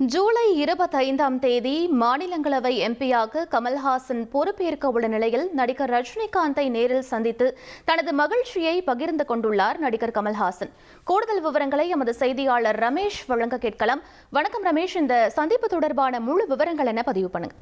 ஜூலை இருபத்தைந்தாம் தேதி மாநிலங்களவை எம்பியாக கமல்ஹாசன் பொறுப்பேற்க உள்ள நிலையில் நடிகர் ரஜினிகாந்தை நேரில் சந்தித்து தனது மகிழ்ச்சியை பகிர்ந்து கொண்டுள்ளார் நடிகர் கமல்ஹாசன். கூடுதல் விவரங்களை எமது செய்தியாளர் ரமேஷ் வழங்க கேட்கலாம். வணக்கம் ரமேஷ் இந்த சந்திப்பு தொடர்பான முழு விவரங்கள் என பதிவு பண்ணுங்க.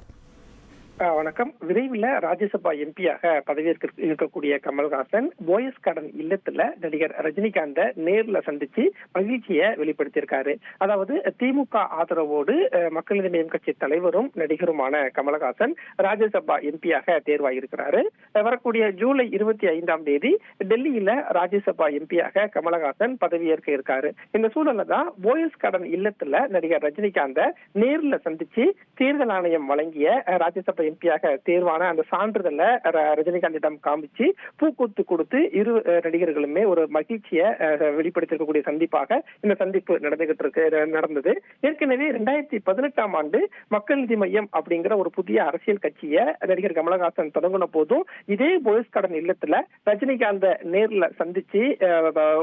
வணக்கம். விரைவில் ராஜ்யசபா எம்பியாக பதவியேற்க இருக்கக்கூடிய கமல்ஹாசன் போயஸ் கடன் இல்லத்துல நடிகர் ரஜினிகாந்த நேர்ல சந்திச்சு மகிழ்ச்சியை வெளிப்படுத்தியிருக்காரு. அதாவது திமுக ஆதரவோடு அஹ், மக்கள் கட்சி தலைவரும் நடிகருமான கமலஹாசன் ராஜ்யசபா எம்பியாக தேர்வாயிருக்கிறாரு. வரக்கூடிய ஜூலை இருபத்தி ஐந்தாம் தேதி டெல்லியில ராஜ்யசபா எம்பியாக கமலஹாசன் பதவியேற்க இருக்காரு. இந்த சூழல்ல தான் போயஸ் கடன் இல்லத்துல நடிகர் ரஜினிகாந்த நேர்ல சந்திச்சு தேர்தல் ஆணையம் வழங்கிய ராஜ்யசபா எம்பியாக தேர்வான அந்த சான்றிதழை ர- ரஜினிகாந்திடம் காமிச்சு பூக்கூத்து கொடுத்து இரு நடிகர்களுமே ஒரு மகிழ்ச்சியை வெளிப்படுத்திருக்கக்கூடிய சந்திப்பாக இந்த சந்திப்பு நடந்துகிட்டு இருக்கு நடந்தது. ஏற்கனவே ரெண்டாயிரத்தி பதினெட்டாம் ஆண்டு மக்கள் நீதி மையம் அப்படிங்கிற ஒரு புதிய அரசியல் கட்சியை நடிகர் கமலஹாசன் தொடங்கின போதும் இதே போயஸ் கடன் இல்லத்துல ரஜினிகாந்த நேர்ல சந்திச்சு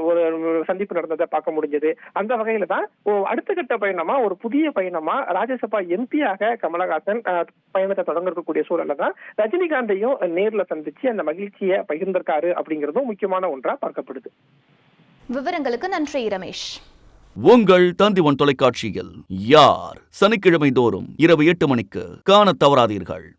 ஒரு சந்திப்பு நடந்ததை பார்க்க முடிஞ்சது. அந்த வகையில தான் ஓ- அடுத்த கட்ட பயணமா ஒரு புதிய பயணமா ராஜ்யசபா எம்பியாக கமலஹாசன் பயணத்தை தொடங்க இருக்கக்கூடிய சூழல்ல தான் ரஜினிகாந்தையும் நேர்ல சந்திச்சு அந்த மகிழ்ச்சியை பகிர்ந்திருக்காரு அப்படிங்கறதும் முக்கியமான ஒன்றா பார்க்கப்படுது. விவரங்களுக்கு நன்றி ரமேஷ். உங்கள் தந்திவன் தொலைக்காட்சியில் யார்? சனிக்கிழமை தோறும் இரவு எட்டு மணிக்கு காணத் தவறாதீர்கள்.